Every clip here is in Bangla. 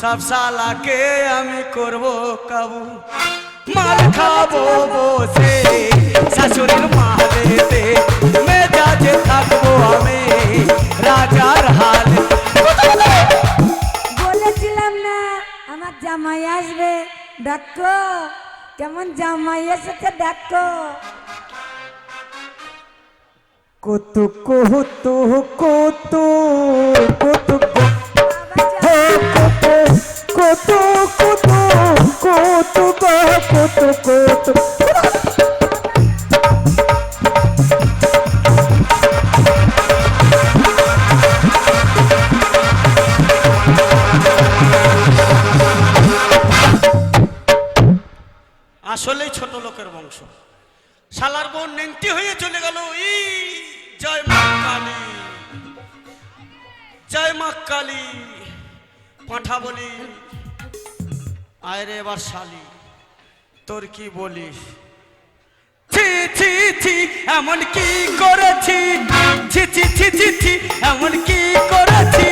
সব সালাকে আমি করব কাবু মাল খাব বসে শাশুড়ির মালেতে। মেজাজে থাকব আমি রাজার হাল। বলেছিলাম না আমার জামাই আসবে। ডাক্কো কেমন জামাই এসেছে কত কত কত কত জয় মা কালী। পাঠা বলি আয় এবার শালি, তোর কি বলিস? এমন কি করেছি? ছি ছি ছি, এমন কি করেছি?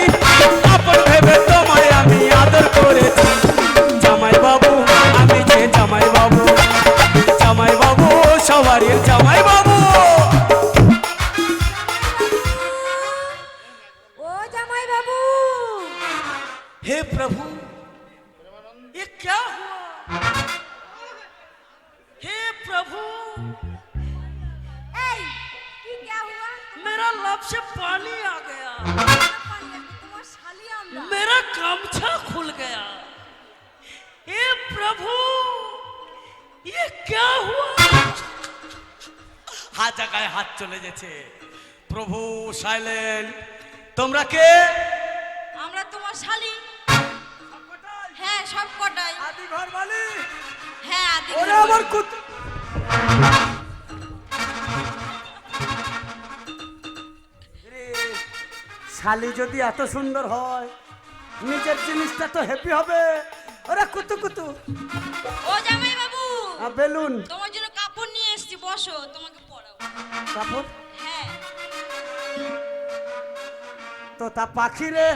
আপন ভেবে তোমায় আমি আদর করেছি। জামাই বাবু, আমি যে জামাই বাবু জামাই বাবু, সবারই জামাই বাবু। हे प्रभु ये क्या हुआ हे प्रभु এই কি क्या हुआ मेरा लब से पानी आ गया তোমার শালি আমরা मेरा गामछा खुल गया हे प्रभु ये क्या हुआ হাত জায়গায় হাত চলে গেছে প্রভু সাইলেন্ট তোমরা কে আমরা তোমার শালি হ্যাঁ সব কটাই। আদি ঘর মালিক হ্যাঁ আদি ওরে আমার কুত শালি যদি এত সুন্দর হয় নিজের জিনিসটা তো হ্যাপি হবে। ওরে কুতু কুতু ও জামাই বাবু আ, বেলুন। তোমার জন্য কাপড় নিয়ে এসেছি বসো তোমাকে পরাও। কাপড়? হ্যাঁ। তো তা পাখি রে।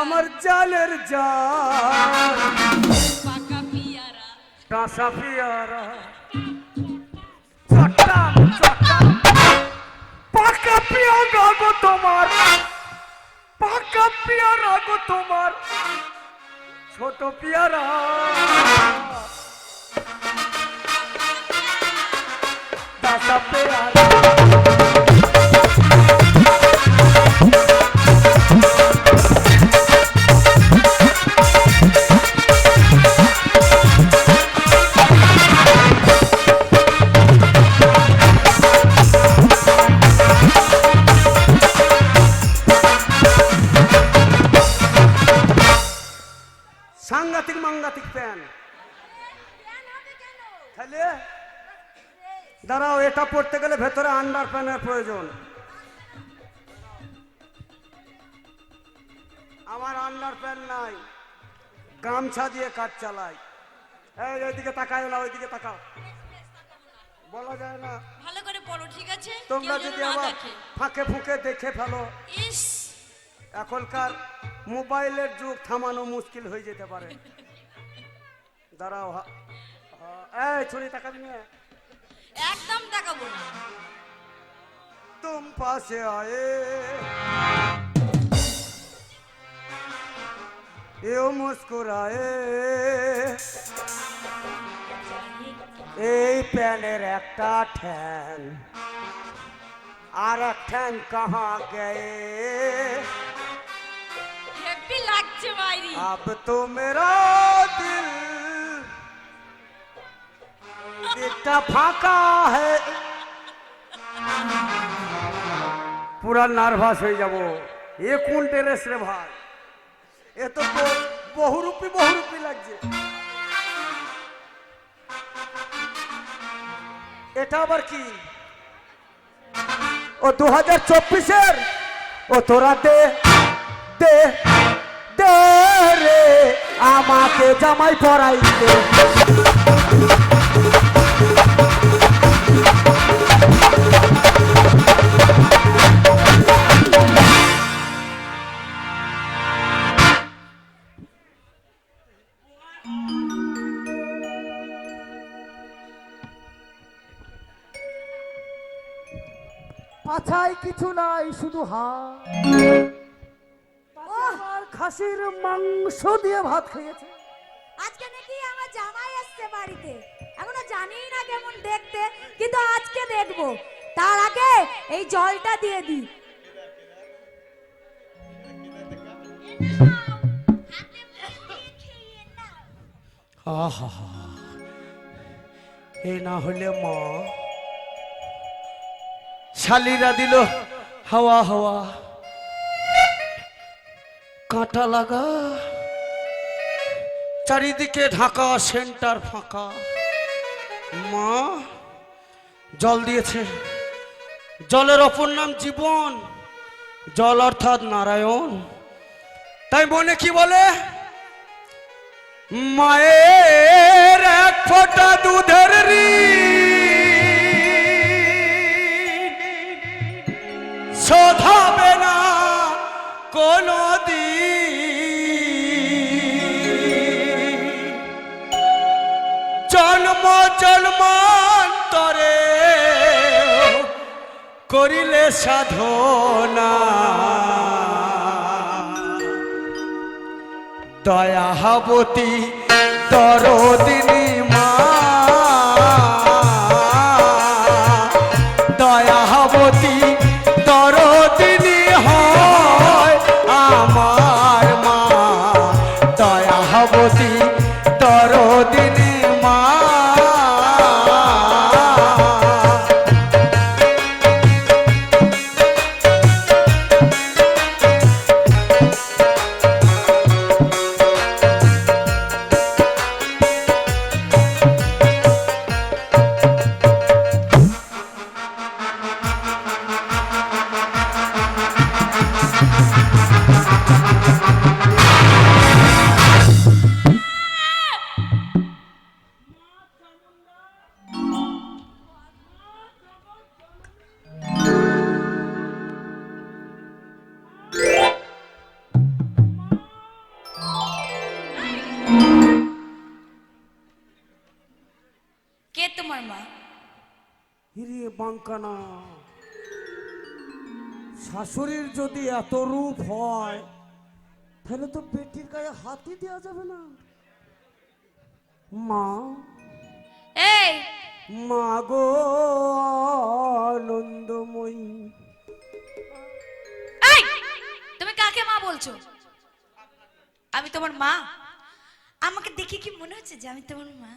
আমার জান পাকা পিয়ারা। কাঁসা পিয়ারা। চটা চটা পাকা পিয়ারা গো তোমার। পাকা পিয়ারা গো তোমার। ছোট পিয়ারা। দাসা পেয়ারা। আমার আন্ডার প্যান্ট নাই। গামছা দিয়ে কাজ চালাই। এই ওইদিকে তাকায় না ওইদিকে তাকাও। বলা যায় না। ঠিক আছে? তোমরা যদি ফাঁকে ফুঁকে দেখে ফেলো এখনকার মোবাইলের যুগ থামানো মুশকিল হয়ে যেতে পারে। দাঁড়াও ছুরি একদম তুম পাশে আয়ে। यो मुस्कुराए। ए पहले रखता ठहन आर ठहन कहाँ गए? ये भी लग चुवाई अब तो मेरा दिल इतना फाका है। पूरा नर्वस हो जाओ ये कौन टेरेस रे भाई। এ তো বহুরূপী বহুরূপী লাগছে। এটা আবার কি? ও দু হাজার চব্বিশের? ও তোরা দে দে দে রে, আমাকে জামাই পরাইতে। পাছায় কিছু নাই শুধু হাত খাসির মাংস দিয়ে ভাত খেয়েছে। আজকে নাকি আমার জামাই আসছে বাড়িতে। এখনও জানি না কেমন দেখতে কিন্তু আজকে দেখব। তার আগে এই জলটা দিয়ে দিই। আহা এ না হলে মা শালিরা দিল, হাওয়া হাওয়া। কাঁটা লাগা। চারিদিকে ঢাকা, সেন্টার ফাঁকা। মা, জল দিয়েছে। জলের অপর নাম জীবন, জল অর্থাৎ নারায়ণ। তাই মনে কি বলে? মায়ের এক ফোঁটা দুধের ঋণ শোধাবে না কোনো জন্ম জন্মান্তরে করিলে সাধনা। দয়াবতী দরদিনী মা তোমার মা হিরে বাঙ্কানা শাশুড়ির যদি এত রূপ হয় তাহলে তো বেটির গায়ে হাতই দেওয়া যাবে না। মা এই! মা গো আনন্দময়ী। এই! তুমি কাকে মা বলছো? আমি তোমার মা। আমাকে দেখে কি মনে হচ্ছে যে আমি তোমার মা?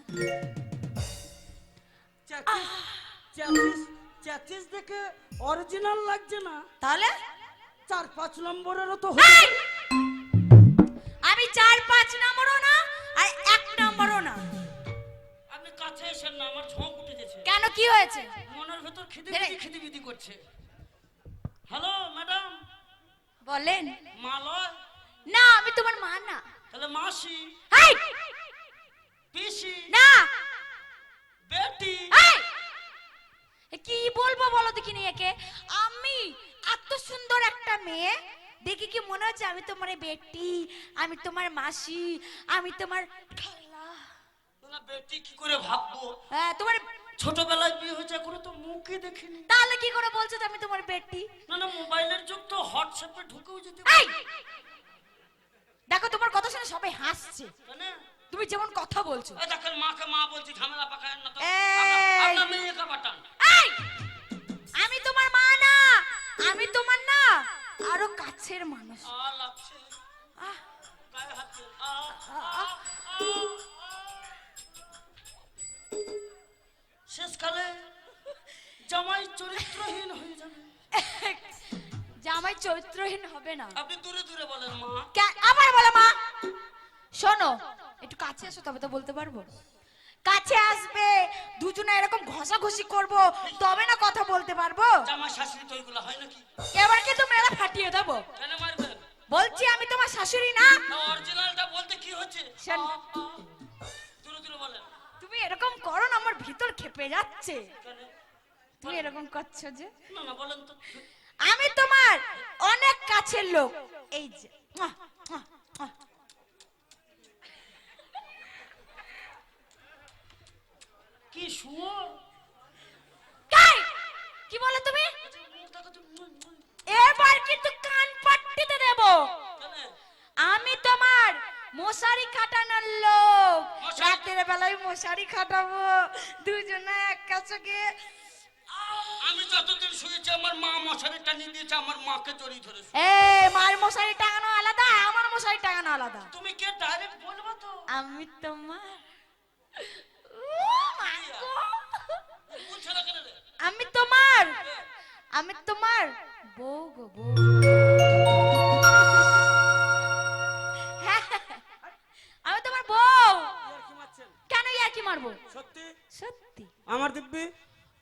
চ্যাচিস চ্যাচিস দেখে অরিজিনাল লাগছে না। তাহলে? চার পাঁচ নম্বরেরও তো আমি চার পাঁচ নম্বরও না আর এক নম্বরও না। আপনি কাছে এসেন না আমার ঝোঁক উঠে গেছে কেন কি হয়েছে? মনের ভেতর খিদে ধীরে। বিদি খিদে বিদি করছে। Hello madam. বলেন। মালয় না আমি তোমার মা না। তাহলে মাসি? এই! পিসি? না! বেটি। কি বলব বলো দেখিনি একে? আমি এত সুন্দর একটা মেয়ে দেখি কি মনে হচ্ছে আমি তোমার বেটি আমি তোমার মাসি আমি তোমার খালা। বেটি কি করে ভাববো? হ্যাঁ তোমার ছোটবেলায় বিয়ে হয়েছে এখনও তো মুখই দেখিনি। তাহলে কি করে বলছো আমি তোমার বেটি? না না মোবাইলের যুগ তো হোয়াটসঅ্যাপে ঢুকেও যেতে দেখো তোমার কথা শুনে সবাই হাসছে। পারে তুমি যেমন কথা বলছো। দেখেন মাকে মা বলছি ঝামেলা পাকায় না তো। আপনার- আপনার মেয়েকে পাঠান। এই! আমি তোমার মা না আমি তোমার না আরও কাছের মানুষ। শেষকালে জামাই চরিত্রহীন হয়ে যাবে। জামাই চরিত্রহীন হবে না। আপনি দূরে দূরে বলেন মা। আবার বলো মা। শোনো একটু কাছে এসো তবে তো বলতে পারব। কাছে আসবে দুজনে এরকম ঘষাঘষি করব তবে না কথা বলতে পারব। জামা শাশুড়ি তো ওইগুলো হয় নাকি? এবার কিন্তু মেলা ফাটিয়ে দেবো। কেন মারবেন বলছি আমি তোমার শাশুড়ি না। অরিজিনালটা বলতে কি হচ্ছে? তুমি এরকম করো না আমার ভিতর খেপে যাচ্ছে। তুমি এরকম করছ যে? না না বলেন তো। আমি তোমার অনেক কাছের লোক। এই যে মুয়া, মুয়া, মুয়া। কি শুয়োর কাই? কি বলে তুমি? এবার কিন্তু কান পাট্টিতে দেব। আমি তোমার মশারি খাটানোর লোক। রাতের বেলায় মশারি খাটাবো। দুজনে এক কাছে গিয়ে আমি যতদিন শুয়েছি আমার মা মশারি টানিয়ে দিয়েছে আমার মাকে জড়িয়ে ধরেছে। এ মার মশারি টাঙানো আলাদা আমার মশারি টাঙানো আলাদা। তুমি কে? ডাইরেক্ট বলব তো। আমি তোমার ও মা গো। বুঝছ না কেন রে? আমি তোমার আমি তোমার বউ গো বউ। আমি তোমার বউ। কেন ইয়ার কি মারবো? সত্যি? সত্যি। আমার দিব্যি?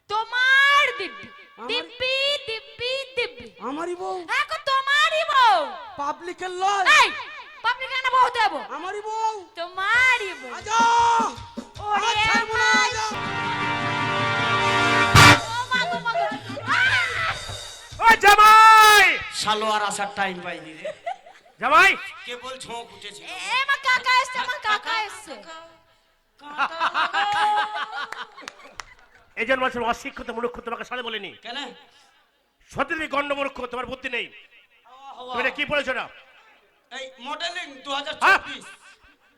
তোমার দিব্যি। আমার- দিব্যি দিব্যি দিব্যি। আমারই বউ? হ্যাঁ তোমারই বউ। পাবলিকের লয় এই পাবলিক কেন বউ দেবো আমারই বউ। তোমারই বউ। আজা ওরে আজ ও জামাই! সালোয়ার আসার টাইম পাইনি রে। জামাই! কেবল ঝোঁক উঠেছে। এ মা কাকা এসছে আমার কাকা এসছে। এই জন্য বলছেন অশিক্ষিত মূর্খ তোমাকে সাথে বলিনি। কেন? সত্যি তুমি গণ্ড মূর্খ তোমার বুদ্ধি নেই। তুমি কি বলেছ না এই মডেলিং দু হাজার হ্যাঁ। চব্বিশ।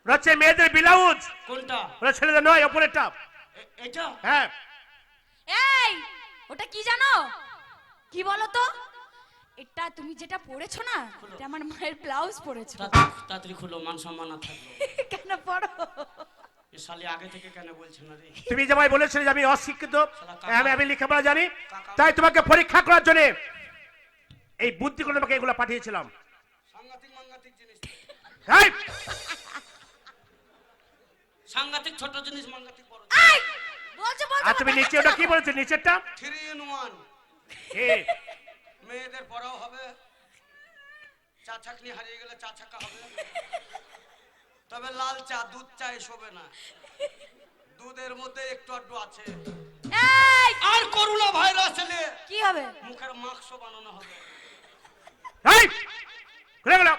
ওটা মেয়েদের ব্লাউজ। কোনটা? ওটা ছেলেদের নয় ওপরেরটা। এ- এটা? হ্যাঁ। এই ওটা কি জানো? কি বলতো? এটা তুমি যেটা পড়েছো না এটা আমার মায়ের ব্লাউজ পড়েছো তাড়াতাড়ি- খুলো মান সম্মান আর থাকল কেন পড়ো? এ শালি আগে থেকে কেন বলছে না রে? তুমি জামাই বলেছিলে যে আমি অশিক্ষিত আমি আমি লেখাপড়া জানি তাই তোমাকে পরীক্ষা করার জন্য এই বুদ্ধি করে তোমাকে এগুলো পাঠিয়েছিলাম। সাংঘাতিক মাঙ্গাতিক জিনিস। এই, সাংঘাতিক ছোট জিনিস মাঙ্গাতিক বড় এই বলছো বলছো আর তুমি নিচে ওটা কি বলেছ? নিচেরটা? Three in one. এ, মেয়েদের পড়াও হবে। চা ছাকনি হারিয়ে গেলে চা ছাকা হবে। তবে লাল চা দুধ চা এসবে না। দুধের মধ্যে একটু আধটু আছে। আর করোনা ভাইরাস এলে কি হবে? মুখের মাস্কও বানানো হবে। এই, খুলে গেল।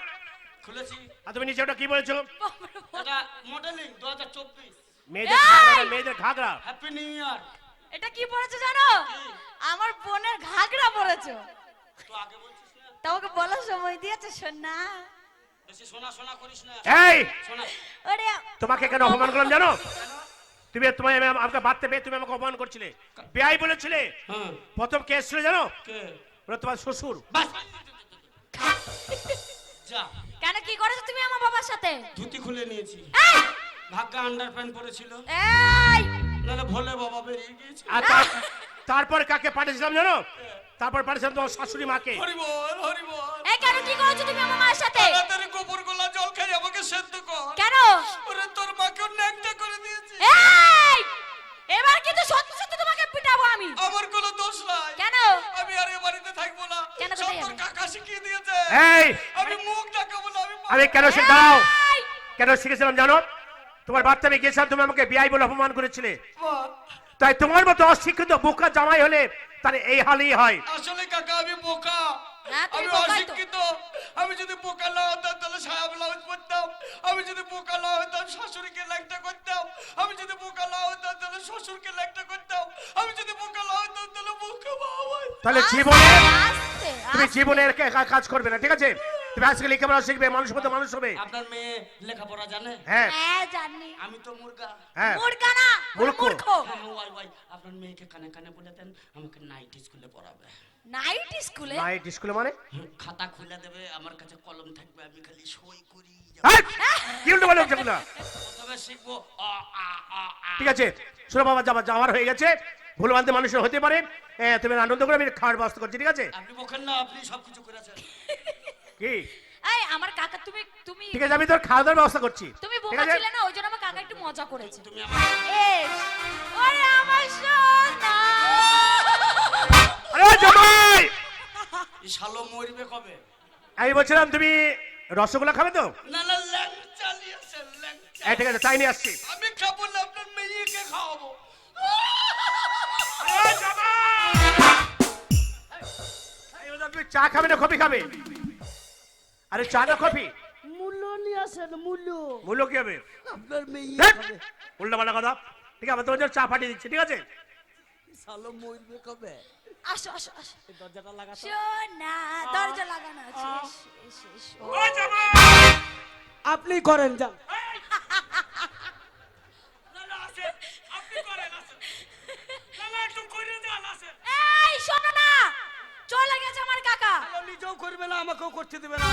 খুলেছি। আর তুমি নিচে ওটা কি বলেছ? এটা মডেলিং দু হাজার চব্বিশ। মেয়েদের ঘাগরা, মেয়েদের ঘাগরা। হ্যাপি নিউ ইয়ার এটা কি পড়েছো জানো? আমার বোনের ঘাগরা পড়েছো। তো আগে বলছিস তোমাকে বলার সময় দিয়েছে সোনা। এই! শোনা তোমাকে কেন অপমান করলাম জানো? তুমি তোমায় আমি আমাকে বাড়তে পেয়ে তুমি আমাকে অপমান করছিলে। বেআই বলেছিলে। প্রথম কে এসেছিল জানো? কে? ওরা তোমার শ্বশুর। কেন কি করেছ তুমি আমার বাবার সাথে? ধুতি খুলে নিয়েছি। এই! ভাগ্যা আন্ডার প্যান্ট পরেছিল। এই! ভোলে বাবা বেরিয়ে গিয়েছে। আর তার- তারপর কাকে পাঠিয়েছিলাম জানো? তারপর পাঠিয়েছিলাম তোমার শাশুড়ি মাকে। হরি বল হরি বল। এই কেন কি করেছ তুমি আমার মায়ের সাথে? তাড়াতাড়ি গোবর গোলা জল খাই আমাকে সেদ্ধ কর। কেন? ওরে তোর মাকে ন্যাংটা করে দিয়েছি। এই! এবার কিন্তু সত্যি সত্যি তোমাকে পিটাবো আমি। আমার কোনো দোষ নাই। কেন? আমি আর এ বাড়িতে থাকব না। কেন সব কোথায় তোর যাবে? কাকা শিখিয়ে দিয়েছে। এই! আমি মুখ দেখাবো না আমি আমি কেন সে এই, কেন শিখেছিলাম জানো? তোমার বাচ্চা আমি গিয়েছিলাম তুমি আমাকে বিআই বলে অপমান করেছিলে। তাই তোমার মতো অশিক্ষিত বোকা জামাই হলে তার এই হালই হয়। আসলে কাকা আমি বোকা। তুমি আমি অশিক্ষিত। আমি যদি বোকা না হতাম তাহলে সায়া ব্লাউজ পরতাম আমি যদি বোকা না হতাম শাশুড়িকে ল্যাংটা করতাম। আমি যদি বোকা না হতাম তাহলে শ্বশুরকে ল্যাংটা করতাম। আমি যদি বোকা না হতাম তাহলে বোকা বাবা তাহলে জীবনে তুমি জীবনে কাজ করবে না ঠিক আছে? তুমি আজকে লেখাপড়া শিখবে মানুষ মতো মানুষ হবে। আপনার মেয়ে লেখাপড়া জানে? হ্যাঁ। হ্যাঁ জানি। আমি তো মুরগা হ্যাঁ। না মূর্খ। মূর্খ। হ্যাঁ ওয়াই ওয়াই আপনার মেয়েকে কানে কানে বলে দেন আমাকে নাইট স্কুলে পড়াবে। নাইট স্কুলে নাইট স্কুলে মানে? খাতা খুলে দেবে আমার কাছে কলম থাকবে আমি খালি সই করি। এই, কি উল্টো বলে প্রথমে শিখব অ, আ, আ। ঠিক আছে। শোনো বাবা যাবার যাওয়ার হয়ে গেছে। ভুলভান্তি মানুষের হতে পারে। তুমি আনন্দ করে আমি খাওয়ার ব্যবস্থা করছি ঠিক আছে? আপনি বকেন না আপনি সবকিছু করেছেন। কি? এই আমার কাকা তুমি তুমি ঠিক আছে আমি তোর খাওয়া দাওয়ার ব্যবস্থা করছি। তুমি বোকা ছিলে না ওই জন্য আমার কাকা একটু মজা করেছে। তুমি আমার এস ওরে আমার সোনা। আরে জামাই! এই শালো মরবে কবে? আমি বলছিলাম তুমি রসগোল্লা খাবে তো? না না ল্যাংচা নিয়েছে ল্যাংচা। এই ঠিক আছে তাই নিয়ে আসছি। আমি খাব না আপনার মেয়েকে খাওয়াবো। এই চা খাবে না কফি খাবে? আরে চা না কফি? মূল্য নিয়ে আসেন মূল্য। মূল্য কি হবে? আপনার মেয়ে! খাবে উল্টা পাল্টা কথা। ঠিক আছে তোমার জন্য চা পাঠিয়ে দিচ্ছি ঠিক আছে? সালো মরবে কবে? আসো আসো আসো। দরজাটা লাগা সোনা দরজা লাগানো আছে। এসো, এসো, এসো। আপনি করেন যান। এই শোনো না! চলে গেছে আমার কাকা। নিজেও করবে না আমাকেও করতে দেবে না।